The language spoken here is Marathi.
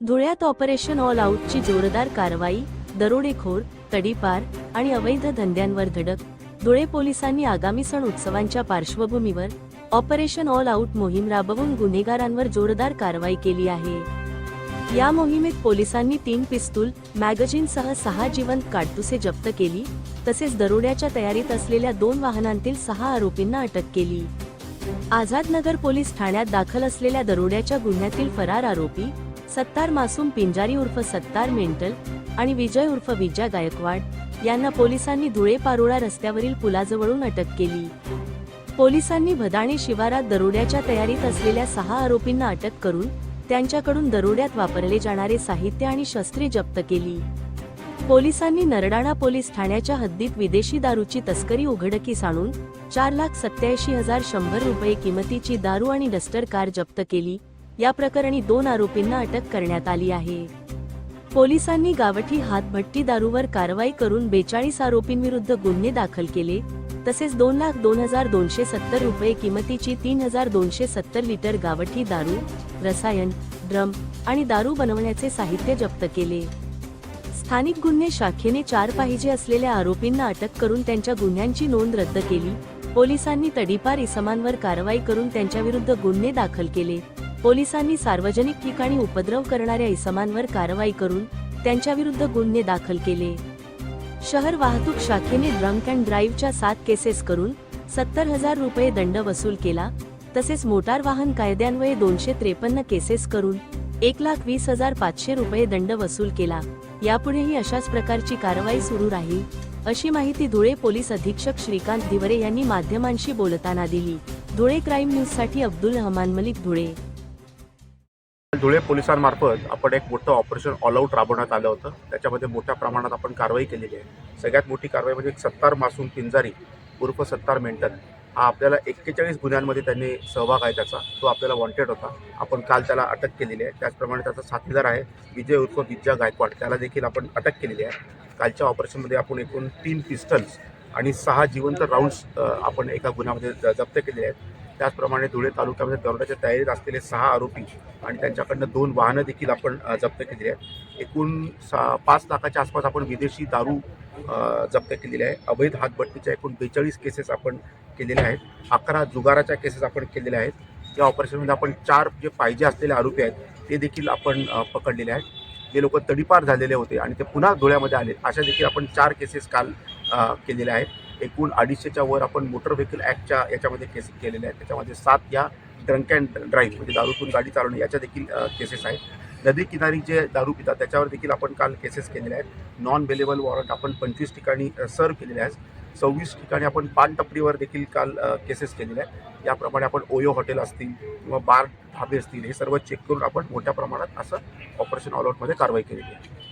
धुळ्यात ऑपरेशन ऑल आऊटची जोरदार कारवाई दरोडेखोर तडीपार आणि अवैध धंद्यांवर धडक. धुळे पोलिसांनी आगामी सण उत्सवांच्या पार्श्वभूमीवर ऑपरेशन ऑल आऊट मोहीम राबवून गुन्हेगारांवर जोरदार कारवाई केली आहे. या मोहिमेत पोलिसांनी तीन पिस्तूल मॅगझिनसह सहा जिवंत काडतुसे जप्त केली तसेच दरोड्याच्या तयारीत असलेल्या दोन वाहनांतील सहा आरोपींना अटक केली. आझादनगर पोलीस ठाण्यात दाखल असलेल्या दरोड्याच्या गुन्ह्यातील फरार आरोपी सत्तार मासूम पिंजारी उर्फ सत्तार मेंटल आणि विजय उर्फ विजय गायकवाड यांना पोलिसांनी धुळे पारोळा रस्त्यावरील पुलाजवळून अटक केली. पोलिसांनी भदाणे शिवारात दरोड्याच्या तयारीत असलेल्या सहा आरोपींना अटक करून त्यांच्याकडून दरोड्यात वापरले जाणारे साहित्य आणि शस्त्रे जप्त केली. पोलिसांनी नरडाणा पोलीस ठाण्याच्या हद्दीत विदेशी दारूची तस्करी उघडकीस आणून चार लाख सत्याऐंशी हजार शंभर रुपये किमतीची दारू आणि डस्टर कार जप्त केली या प्रकरणी दोन आरोपींना अटक करण्यात आली आहे. पोलिसांनी गावठी हातभट्टी दारूवर कारवाई करून बेचाळीस आरोपींविरुद्ध गुन्हे दाखल केले तसेच दोन लाख दोन हजार दोनशे सत्तर रुपये किमतीची तीन हजार दोनशे सत्तर लिटर गावठी दारू रसायन ड्रम आणि दारू बनवण्याचे साहित्य जप्त केले. स्थानिक गुन्हे शाखेने चार पाहिजे असलेल्या आरोपींना अटक करून त्यांच्या गुन्ह्यांची नोंद रद्द केली पोलिसांनी तडीपार इसमांवर कारवाई करून त्यांच्याविरुद्ध गुन्हे दाखल केले पोलिसांनी सार्वजनिक ठिकाणी उपद्रव करणाऱ्या इसमांवर कारवाई करून त्यांच्याविरुद्ध गुन्हे दाखल केले. शहर वाहतूक शाखेने ड्रंक अँड ड्राईव्हच्या सात केसेस करून सत्तर हजार रुपये दंड वसूल केला तसेच मोटार वाहन कायद्यान्वये दोनशे त्रेपन्न केसेस करून एक लाख वीस हजार पाचशे रुपये दंड वसूल केला. यापुढेही अशाच प्रकारची कारवाई सुरू राहील अशी माहिती धुळे पोलीस अधीक्षक श्रीकांत दिवरे यांनी माध्यमांशी बोलताना दिली. धुळे क्राईम न्यूजसाठी अब्दुल रहमान मलिक धुळे. धुळे पोलिसांमार्फत आपण एक मोठं ऑपरेशन ऑल आऊट राबवण्यात आलं होतं. त्याच्यामध्ये मोठ्या प्रमाणात आपण कारवाई केलेली आहे. सगळ्यात मोठी कारवाई म्हणजे सत्तार मासूम पिंजारी उर्फ सत्तार मेंटल हा आपल्याला एक्केचाळीस गुन्ह्यांमध्ये त्यांनी सहभाग आहे त्याचा. तो आपल्याला वॉन्टेड होता. आपण काल त्याला अटक केलेली आहे. त्याचप्रमाणे त्याचा साथीदार आहे विजय उर्फ विद्या गायकवाड. त्याला देखील आपण अटक केलेली आहे. कालच्या ऑपरेशनमध्ये आपण एकूण तीन पिस्टल्स आणि सहा जिवंत राऊंड्स आपण एका गुन्ह्यामध्ये ज- जप्त केले आहेत. त्याचप्रमाणे धुळे तालुक्यामध्ये दरोड्याच्या तयारीत असलेले सहा आरोपी आणि त्यांच्याकडनं दोन वाहनं देखील आपण जप्त केलेली आहेत. एकूण सा पाच लाखाच्या आसपास आपण विदेशी दारू जप्त केलेली आहे. अवैध हातभट्टीच्या एकूण बेचाळीस केसेस आपण केलेल्या आहेत. अकरा जुगाराच्या केसेस आपण केलेल्या आहेत. या ऑपरेशनमध्ये आपण चार जे पाहिजे असलेले आरोपी आहेत ते देखील आपण पकडलेले आहेत. जे लोक तडीपार झालेले होते आणि ते पुन्हा धुळ्यामध्ये आले अशा देखील आपण चार केसेस काल केलेल्या आहेत. एकूण अडीचशेच्या वर आपण मोटर व्हेकल ॲक्टच्या याच्यामध्ये केस केलेल्या आहेत. त्याच्यामध्ये सात या ड्रंक अँड ड्राईव्ह म्हणजे दारूतून गाडी चालवणे याच्या देखील केसेस आहेत. नदी किनारी जे दारू पितात त्याच्यावर देखील आपण काल केसेस केलेल्या आहेत. नॉन बेलेबल वॉरंट आपण पंचवीस ठिकाणी सर्व केलेले आहेत. सव्वीस ठिकाणी आपण पानटपरीवर देखील काल केसेस केलेल्या आहेत. याप्रमाणे आपण ओयो हॉटेल असतील किंवा बार ढाबे असतील हे सर्व चेक करून आपण मोठ्या प्रमाणात असं ऑपरेशन ऑल आउटमध्ये कारवाई केलेली आहे.